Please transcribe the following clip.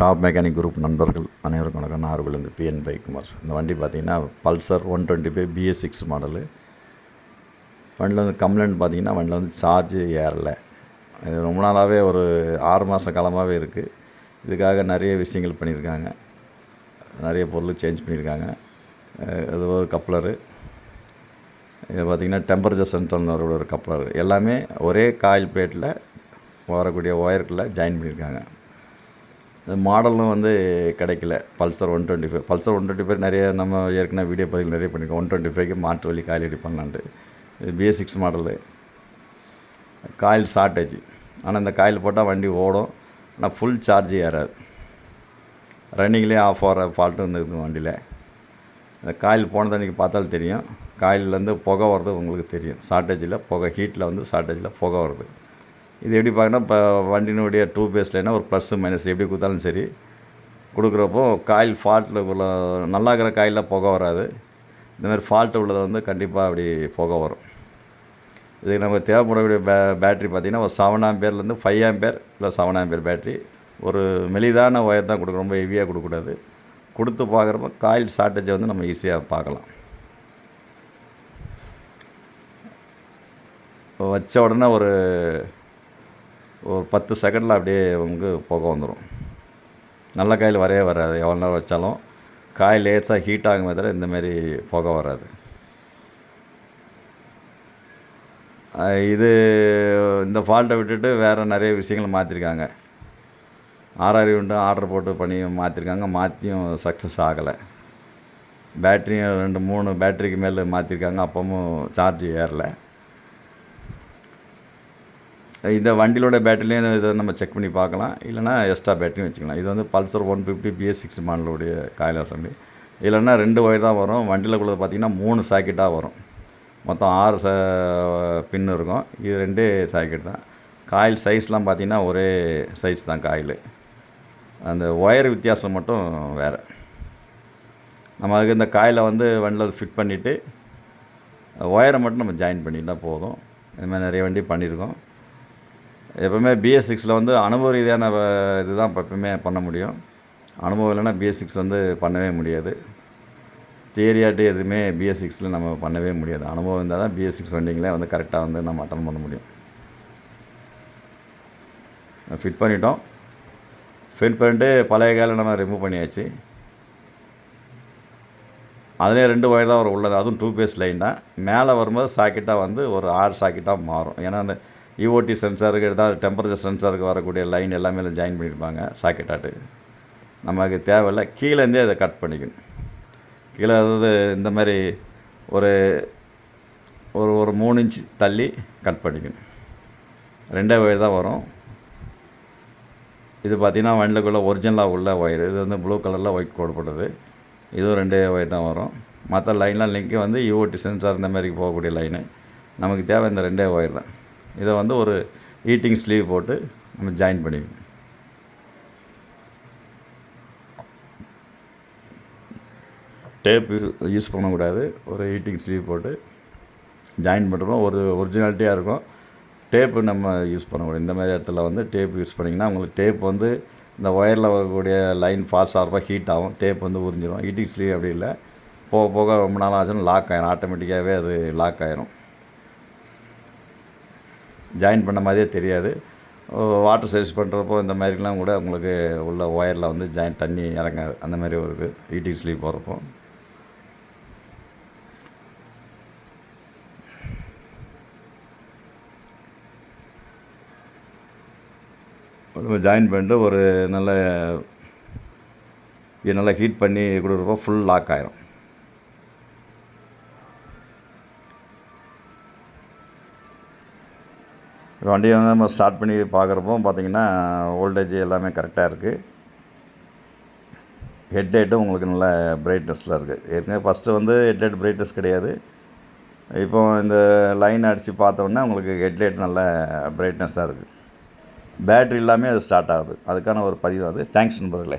Top mechanic group நண்பர்கள் அனைவருக்கும் வணக்கம். நாகர்கோவிலேருந்து பிஎன் பைக்குமார். இந்த வண்டி பார்த்தீங்கன்னா Pulsar one twenty five B S six model வண்டியில் வந்து கம்ப்ளைண்ட் பார்த்தீங்கன்னா வண்டியில் வந்து சார்ஜ் ஏறலை. இது ரொம்ப நாளாகவே ஒரு ஆறு மாத காலமாகவே இருக்குது இதுக்காக நிறைய விஷயங்கள் பண்ணியிருக்காங்க. நிறைய பொருள் சேஞ்ச் பண்ணியிருக்காங்க. இது ஒரு கப்ளரு இது பார்த்திங்கன்னா டெம்பரேச்சர் சென்சர் ஒரு கப்ளர் எல்லாமே ஒரே காயில் பிளேட்டில் வரக்கூடிய ஒயருக்குள்ளே ஜாயின் பண்ணியிருக்காங்க. மாடலும் வந்து கிடைக்கல. Pulsar one twenty five Pulsar one twenty five நிறைய நம்ம ஏற்கனவே வீடியோ பதிவு நிறைய பண்ணியிருக்கோம் ஒன் டுவெண்ட்டி ஃபைவ்க்கு மாற்று வழி காயில் ரெடி பண்ணலான்ட்டு இது B S six model coil shortage ஆனால் இந்த காயில் போட்டால் வண்டி ஓடும். ஆனால் ஃபுல் சார்ஜ் ஏறாது. ரன்னிங்லேயே ஆஃப் ஆகிற ஃபால்ட்டும் இருந்தது வண்டியில். இந்த காயில் போனது அன்றைக்கி பார்த்தாலும் தெரியும். காயிலேருந்து புகை வர்றது உங்களுக்கு தெரியும். ஷார்ட்டேஜில் புகை ஹீட்டில் வந்து ஷார்ட்டேஜில் புகை வருது. இது எப்படி பார்க்கணும் இப்போ வண்டியினுடைய டூ பேஸ்லைனா ஒரு ப்ளஸ் மைனஸ் எப்படி கொடுத்தாலும் சரி. கொடுக்குறப்போ காயில் ஃபால்ட்டில் உள்ள நல்லா இருக்கிற காயிலில் புகை வராது. இந்த மாதிரி ஃபால்ட்டு உள்ளதை வந்து கண்டிப்பாக அப்படி புகை வரும். இதுக்கு நமக்கு தேவைப்படக்கூடிய பே பேட்ரி பார்த்திங்கன்னா ஒரு செவன் ஆம்பேர்லேருந்து ஃபைவ் ஆம்பேர் இல்லை செவன் ஆம்பேர் பேட்ரி ஒரு மெலிதான ஒயர் தான் கொடுக்கணும் ரொம்ப ஹெவியாக கொடுக்கக்கூடாது. கொடுத்து பார்க்குறப்ப காயில் ஷார்ட்டேஜை வந்து நம்ம ஈஸியாக பார்க்கலாம். வச்ச உடனே ஒரு ஒரு பத்து செகண்டில் அப்படியே உங்களுக்கு புகை வந்துடும் நல்ல காயில் வரவே வராது. எவ்வளோ நேரம் வச்சாலும் காய் லேசாக ஹீட் ஆகுமே தவிர இந்தமாரி புகை வராது. இது இந்த ஃபால்ட்டை விட்டுட்டு வேறு நிறைய விஷயங்கள் மாற்றிருக்காங்க ஆர்ஆர் யூனிட்டு ஆர்டர் போட்டு பண்ணி மாற்றிருக்காங்க மாற்றியும் சக்ஸஸ் ஆகலை. பேட்ரியும் ரெண்டு மூணு பேட்ரிக்கு மேலே மாற்றிருக்காங்க அப்பவும் சார்ஜ் ஏறலை. இந்த வண்டியிலோட பேட்டரிலையும் இதை நம்ம செக் பண்ணி பார்க்கலாம். இல்லைனா எக்ஸ்ட்ரா பேட்டரியும் வச்சுக்கலாம். இது வந்து Pulsar one fifty B S six மாடலுடைய coil assembly இல்லைன்னா ரெண்டு ஒயர் தான் வரும். வண்டியில் உள்ளது பார்த்திங்கன்னா மூணு சாக்கெட்டாக வரும். மொத்தம் ஆறு ச பின் இருக்கும். இது ரெண்டே சாக்கெட் தான். காயில் சைஸ்லாம் பார்த்திங்கன்னா ஒரே சைஸ் தான் காயில். அந்த ஒயர் வித்தியாசம் மட்டும் வேறு. நம்ம அதுக்கு இந்த காயில் வந்து வண்டியில் ஃபிட் பண்ணிவிட்டு ஒயரை மட்டும் நம்ம ஜாயின் பண்ணிட்டால் போதும். இது மாதிரி நிறைய வண்டி பண்ணியிருக்கோம். எப்போவுமே பிஎஸ் சிக்ஸில் வந்து அனுபவ ரீதியான இது இதுதான் இப்போ எப்பவுமே பண்ண முடியும். அனுபவம் இல்லைன்னா பிஎஸ் சிக்ஸ் வந்து பண்ணவே முடியாது. தியரியாட்டு எதுவுமே பிஎஸ் சிக்ஸில் நம்ம பண்ணவே முடியாது. அனுபவம் இருந்தால் தான் பிஎஸ் சிக்ஸ் வண்டிங்களே வந்து கரெக்டாக வந்து நம்ம அட்டன் பண்ண முடியும். ஃபிட் பண்ணிட்டோம். ஃபிட் பண்ணிட்டு பழைய காலம் நம்ம ரிமூவ் பண்ணியாச்சு. அதிலே ரெண்டு ஒயர் தான் வரும் உள்ளது. அதுவும் டூ பேஸ் லைன் தான். மேலே வரும்போது சாக்கெட்டாக வந்து ஒரு ஆறு சாக்கெட்டாக மாறும். ஏன்னா அந்த இஓடி சென்சாருக்கு ஏதாவது டெம்பரேச்சர் சென்சாருக்கு வரக்கூடிய லைன் எல்லாமே இதில் ஜாயின் பண்ணியிருப்பாங்க சாக்கெட்டாட்டு நமக்கு தேவையில்லை கீழேருந்தே அதை கட் பண்ணிக்கணும். கீழே அதாவது இந்த மாதிரி ஒரு ஒரு ஒரு மூணு இன்ச் தள்ளி கட் பண்ணிக்கணும். ரெண்டே ஒயர் தான் வரும். இது பார்த்திங்கன்னா வண்டிலுக்குள்ள ஒரிஜினலாக உள்ள ஒயர் இது வந்து ப்ளூ கலரில் ஒயிட் கோட் இதுவும் ரெண்டே ஒயர் தான் வரும். மற்ற லைன்லாம் லிங்க்கு வந்து யூஓடி சென்சார் இந்த மாதிரி போகக்கூடிய லைனு நமக்கு தேவை இந்த ரெண்டே ஒயர் தான். இதை வந்து ஒரு ஹீட்டிங் ஸ்லீவ் போட்டு நம்ம ஜாயின் பண்ணிக்கணும். டேப் யூஸ் பண்ணக்கூடாது. ஒரு ஹீட்டிங் ஸ்லீவ் போட்டு ஜாயின் பண்ணுறோம். ஒரு ஒரிஜினாலிட்டியாக இருக்கும். டேப்பு நம்ம யூஸ் பண்ணக்கூடாது. இந்த மாதிரி இடத்துல வந்து டேப் யூஸ் பண்ணிங்கன்னா உங்களுக்கு டேப் வந்து இந்த ஒயரில் வரக்கூடிய லைன் ஃபாஸ்ட் ஆகிறப்ப ஹீட் ஆகும். டேப் வந்து உறிஞ்சிடும் ஹீட்டிங் ஸ்லீவ் அப்படி இல்லை. போக போக ரொம்ப நாள் ஆச்சுன்னா லாக் ஆயிடும் ஆட்டோமேட்டிக்காகவே அது லாக் ஆயிரும். ஜாயின் பண்ண மாதிரியே தெரியாது. வாட்டர் சர்வீஸ் பண்ணுறப்போ இந்த மாதிரிலாம் கூட உங்களுக்கு உள்ள ஒயரில் வந்து ஜாயின் தண்ணி இறங்காது. அந்த மாதிரி ஒரு இது ஹீட்டிங் போகிறப்போ நம்ம ஜாயின் பண்ணிட்டு ஒரு நல்ல இது நல்லா ஹீட் பண்ணி கொடுக்குறப்போ ஃபுல் லாக் ஆகிரும் வண்டியை வந்து நம்ம ஸ்டார்ட் பண்ணி பார்க்குறப்போ பார்த்திங்கன்னா வோல்டேஜ் எல்லாமே கரெக்டாக இருக்குது ஹெட் லைட்டும் உங்களுக்கு நல்ல பிரைட்னஸில் இருக்குது ஏற்கனவே ஃபஸ்ட்டு வந்து ஹெட் லைட் பிரைட்னஸ் கிடையாது. இப்போ இந்த லைன் அடித்து பார்த்தோன்னே உங்களுக்கு ஹெட்லைட் நல்ல பிரைட்னஸாக இருக்குது பேட்ரி இல்லாமல் அது ஸ்டார்ட் ஆகுது. அதுக்கான ஒரு பதிவு அது. தேங்க்ஸ் நண்பர்களே.